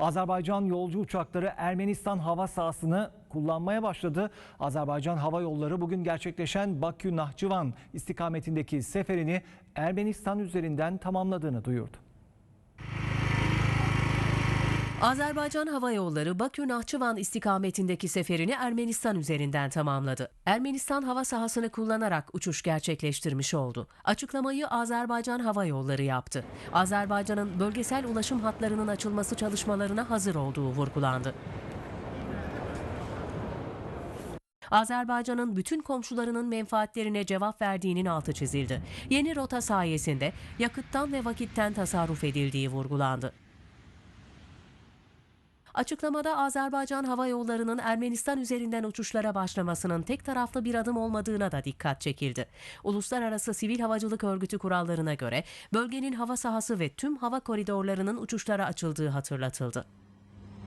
Azerbaycan yolcu uçakları Ermenistan hava sahasını kullanmaya başladı. Azerbaycan Hava Yolları bugün gerçekleşen Bakü-Nahçıvan istikametindeki seferini Ermenistan üzerinden tamamladığını duyurdu. Azerbaycan Hava Yolları Bakü-Nahçıvan istikametindeki seferini Ermenistan üzerinden tamamladı. Ermenistan hava sahasını kullanarak uçuş gerçekleştirmiş oldu. Açıklamayı Azerbaycan Hava Yolları yaptı. Azerbaycan'ın bölgesel ulaşım hatlarının açılması çalışmalarına hazır olduğu vurgulandı. Azerbaycan'ın bütün komşularının menfaatlerine cevap verdiğinin altı çizildi. Yeni rota sayesinde yakıttan ve vakitten tasarruf edildiği vurgulandı. Açıklamada Azerbaycan Hava Yolları'nın Ermenistan üzerinden uçuşlara başlamasının tek taraflı bir adım olmadığına da dikkat çekildi. Uluslararası Sivil Havacılık Örgütü kurallarına göre bölgenin hava sahası ve tüm hava koridorlarının uçuşlara açıldığı hatırlatıldı.